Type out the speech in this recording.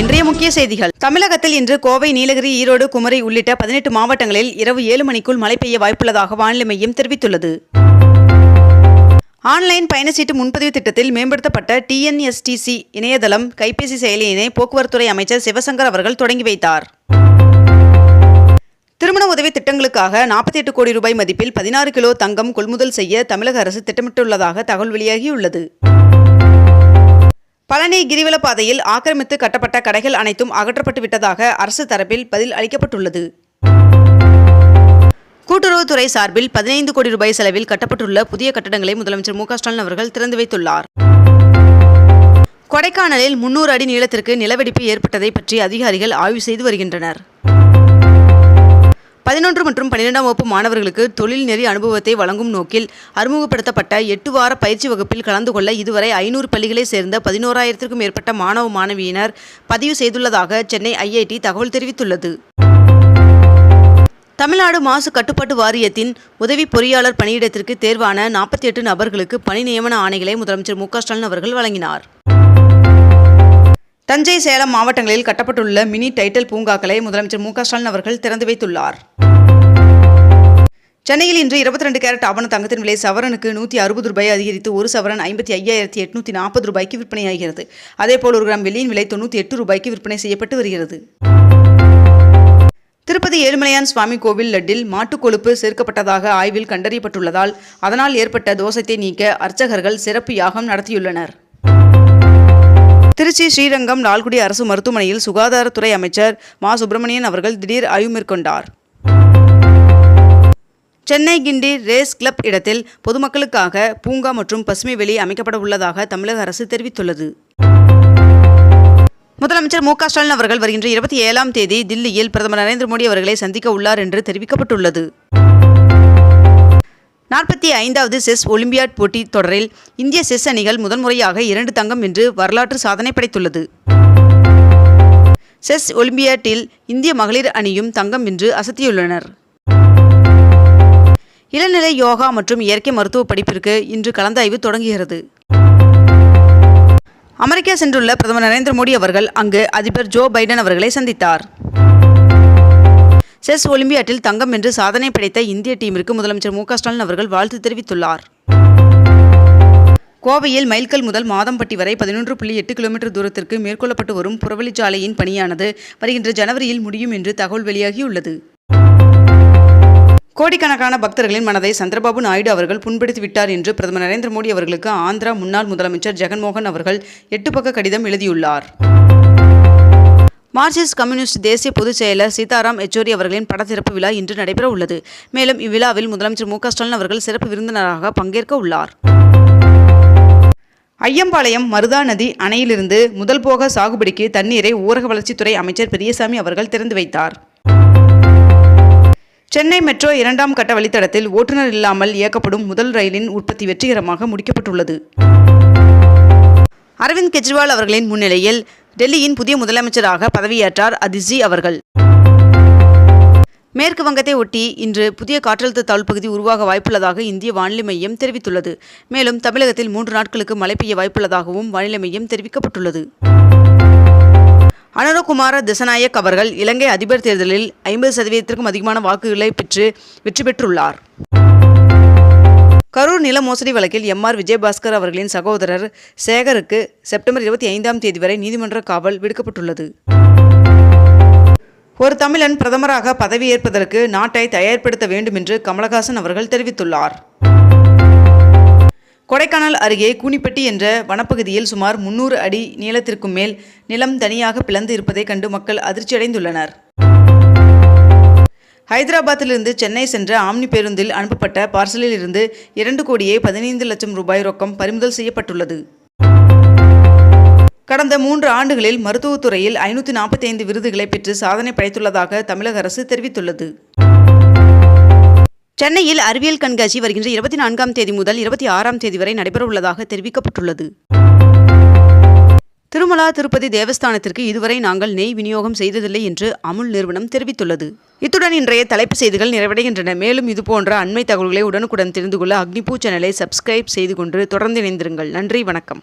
இன்றைய முக்கிய செய்திகள். தமிழகத்தில் இன்று கோவை நீலகிரி ஈரோடு குமரி உள்ளிட்ட பதினெட்டு மாவட்டங்களில் இரவு ஏழு மணிக்குள் மழை பெய்ய வாய்ப்புள்ளதாக வானிலை மையம் தெரிவித்துள்ளது. ஆன்லைன் பயணச்சீட்டு முன்பதிவு திட்டத்தில் மேம்படுத்தப்பட்ட டிஎன்எஸ்டிசி இணையதளம் கைபேசி செயலியினை போக்குவரத்துறை அமைச்சர் சிவசங்கர் அவர்கள் தொடங்கி வைத்தார். திருமண உதவி திட்டங்களுக்காக 48 கோடி ரூபாய் மதிப்பில் பதினாறு கிலோ தங்கம் கொள்முதல் செய்ய தமிழக அரசு திட்டமிட்டுள்ளதாக தகவல் வெளியாகியுள்ளது. பழனி கிரிவல பாதையில் ஆக்கிரமித்து கட்டப்பட்ட கடைகள் அனைத்தும் அகற்றப்பட்டு விட்டதாக அரசு தரப்பில் பதில் அளிக்கப்பட்டுள்ளது. கூட்டுறவுத்துறை சார்பில் பதினைந்து கோடி ரூபாய் செலவில் கட்டப்பட்டுள்ள புதிய கட்டடங்களை முதலமைச்சர் மு ஸ்டாலின் அவர்கள் திறந்து வைத்துள்ளார். கொடைக்கானலில் முன்னூறு அடி நீளத்திற்கு நிலவெடிப்பு ஏற்பட்டதை பற்றி அதிகாரிகள் ஆய்வு செய்து வருகின்றனர். பதினொன்று மற்றும் பன்னிரெண்டாம் வகுப்பு மாணவர்களுக்கு தொழில் நெறி அனுபவத்தை வழங்கும் நோக்கில் அறிமுகப்படுத்தப்பட்ட எட்டு வார பயிற்சி வகுப்பில் கலந்து கொள்ள இதுவரை ஐநூறு பள்ளிகளைச் சேர்ந்த பதினோராயிரத்திற்கும் மேற்பட்ட மாணவ மாணவியினர் பதிவு செய்துள்ளதாக சென்னை ஐஐடி தகவல் தெரிவித்துள்ளது. தமிழ்நாடு மாசு கட்டுப்பாட்டு வாரியத்தின் உதவி பொறியாளர் பணியிடத்திற்கு தேர்வான நாற்பத்தி எட்டு நபர்களுக்கு பணி நியமன ஆணைகளை முதலமைச்சர் மு க ஸ்டாலின் அவர்கள் வழங்கினார். தஞ்சை சேலம் மாவட்டங்களில் கட்டப்பட்டுள்ள மினி டைட்டல் பூங்காக்களை முதலமைச்சர் மு ஸ்டாலின் அவர்கள் திறந்து வைத்துள்ளார். சென்னையில் இன்று இருபத்தி ரெண்டு கேரட் ஆபண தங்கத்தின் விலை சவரனுக்கு நூற்றி அறுபது ரூபாய் அதிகரித்து ஒரு சவரன் ஐம்பத்தி ஐயாயிரத்தி எட்நூற்றி நாற்பது ரூபாய்க்கு விற்பனையாகிறது. அதேபோல் ஒரு கிராம் வெள்ளியின் விலை தொண்ணூற்றி எட்டு ரூபாய்க்கு விற்பனை செய்யப்பட்டு வருகிறது. திருப்பதி ஏழுமலையான் சுவாமி கோவில் லட்டில் மாட்டுக் கொழுப்பு சேர்க்கப்பட்டதாக ஆய்வில் கண்டறியப்பட்டுள்ளதால் அதனால் ஏற்பட்ட தோஷத்தை நீக்க அர்ச்சகர்கள் சிறப்பு யாகம் நடத்தியுள்ளனர். திருச்சி ஸ்ரீரங்கம் லால்குடி அரசு மருத்துவமனையில் சுகாதாரத்துறை அமைச்சர் மா. சுப்பிரமணியன் அவர்கள் திடீர் ஆய்வு மேற்கொண்டார். சென்னை கிண்டி ரேஸ் கிளப் இடத்தில் பொதுமக்களுக்காக பூங்கா மற்றும் பசுமை வெளி அமைக்கப்பட உள்ளதாக தமிழக அரசு தெரிவித்துள்ளது. முதலமைச்சர் மு. க. ஸ்டாலின் அவர்கள் வருகின்ற இருபத்தி ஏழாம் தேதி தில்லியில் பிரதமர் நரேந்திர மோடி அவர்களை சந்திக்க உள்ளார் என்று தெரிவிக்கப்பட்டுள்ளது. நாற்பத்தி ஐந்தாவது செஸ் ஒலிம்பியாட் போட்டித் தொடரில் இந்திய செஸ் அணிகள் முதன்முறையாக இரண்டு தங்கம் என்று வரலாற்று சாதனை படைத்துள்ளது. செஸ் ஒலிம்பியாட்டில் இந்திய மகளிர் அணியும் தங்கம் என்று அசத்தியுள்ளனர். இளநிலை யோகா மற்றும் இயற்கை மருத்துவ படிப்பிற்கு இன்று கலந்தாய்வு தொடங்குகிறது. அமெரிக்கா சென்றுள்ள பிரதமர் நரேந்திர மோடி அவர்கள் அங்கு அதிபர் ஜோ பைடன் அவர்களை சந்தித்தார். செஸ் ஒலிம்பியாட்டில் தங்கம் என்று சாதனை படைத்த இந்திய டீமிற்கு முதலமைச்சர் மு ஸ்டாலின் அவர்கள் வாழ்த்து தெரிவித்துள்ளார். கோவையில் மைல்கல் முதல் மாதம்பட்டி வரை பதினொன்று புள்ளி எட்டு கிலோமீட்டர் தூரத்திற்கு மேற்கொள்ளப்பட்டு வரும் புறவழிச்சாலையின் பணியானது வருகின்ற ஜனவரியில் முடியும் என்று தகவல் வெளியாகியுள்ளது. கோடிக்கணக்கான பக்தர்களின் மனதை சந்திரபாபு நாயுடு அவர்கள் புண்படுத்தி விட்டார் என்று பிரதமர் நரேந்திர மோடி அவர்களுக்கு ஆந்திரா முன்னாள் முதலமைச்சர் ஜெகன்மோகன் அவர்கள் எட்டு பக்க கடிதம் எழுதியுள்ளார். மார்க்சிஸ்ட் கம்யூனிஸ்ட் தேசிய பொதுச் செயலர் சீதாராம் யெச்சூரி அவர்களின் படத்திறப்பு விழா இன்று நடைபெற உள்ளது மேலும் இவ்விழாவில் முதலமைச்சர் மு ஸ்டாலின் அவர்கள் சிறப்பு விருந்தினராக பங்கேற்க உள்ளார். ஐயம்பாளையம் மருதா நதி அணையிலிருந்து முதல் போக சாகுபடிக்கு தண்ணீரை ஊரக வளர்ச்சித்துறை அமைச்சர் பெரியசாமி அவர்கள் திறந்து வைத்தார். சென்னை மெட்ரோ இரண்டாம் கட்ட வழித்தடத்தில் ஓட்டுநர் இல்லாமல் இயக்கப்படும் முதல் ரயிலின் உற்பத்தி வெற்றிகரமாக முடிக்கப்பட்டுள்ளது. அரவிந்த் கெஜ்ரிவால் அவர்களின் முன்னிலையில் டெல்லியின் புதிய முதலமைச்சராக பதவியேற்றார் அதிஜி அவர்கள். மேற்கு வங்கத்தை ஒட்டி இன்று புதிய காற்றழுத்த தாழ்வு பகுதி உருவாக வாய்ப்புள்ளதாக இந்திய வானிலை மையம் தெரிவித்துள்ளது. மேலும் தமிழகத்தில் மூன்று நாட்களுக்கு மழை பெய்ய வாய்ப்புள்ளதாகவும் வானிலை மையம் தெரிவிக்கப்பட்டுள்ளது. அனுரகுமார திசநாயக் அவர்கள் இலங்கை அதிபர் தேர்தலில் ஐம்பது சதவீதத்திற்கும் அதிகமான வாக்குகளை பெற்று வெற்றி பெற்றுள்ளார். கரூர் நில மோசடி வழக்கில் எம் ஆர் விஜயபாஸ்கர் அவர்களின் சகோதரர் சேகருக்கு செப்டம்பர் இருபத்தி ஐந்தாம் தேதி வரை நீதிமன்ற காவல் விடுக்கப்பட்டுள்ளது. ஒரு தமிழன் பிரதமராக பதவியேற்பதற்கு நாட்டை தயார்படுத்த வேண்டும் என்று கமலஹாசன் அவர்கள் தெரிவித்துள்ளார். கொடைக்கானல் அருகே கூனிப்பட்டி என்ற வனப்பகுதியில் சுமார் முன்னூறு அடி நீளத்திற்கும் மேல் நிலம் தனியாக பிளந்து இருப்பதைக் கண்டு மக்கள் அதிர்ச்சியடைந்துள்ளனர். ஹைதராபாத்திலிருந்து சென்னை சென்ற ஆம்னி பேருந்தில் அனுப்பப்பட்ட பார்சலில் இருந்து இரண்டு கோடியே பதினைந்து லட்சம் ரூபாய் ரொக்கம் பறிமுதல் செய்யப்பட்டுள்ளது. கடந்த மூன்று ஆண்டுகளில் மருத்துவத்துறையில் ஐநூற்றி நாற்பத்தி ஐந்து விருதுகளை பெற்று சாதனை படைத்துள்ளதாக தமிழக அரசு தெரிவித்துள்ளது. சென்னையில் அறிவியல் கண்காட்சி வருகின்ற இருபத்தி நான்காம் தேதி முதல் இருபத்தி ஆறாம் தேதி வரை நடைபெறவுள்ளதாக தெரிவிக்கப்பட்டுள்ளது. திருமலா திருப்பதி தேவஸ்தானத்திற்கு இதுவரை நாங்கள் நெய் விநியோகம் செய்ததில்லை என்று அமுல் நிறுவனம் தெரிவித்துள்ளது. இத்துடன் இன்றைய தலைப்பு செய்திகள் நிறைவடைகின்றன. மேலும் இதுபோன்ற அண்மை தகவல்களை உடனுக்குடன் தெரிந்து கொள்ள அக்னிபூ சேனலை சப்ஸ்கிரைப் செய்து கொண்டு தொடர்ந்து இணைந்திருங்கள். நன்றி வணக்கம்.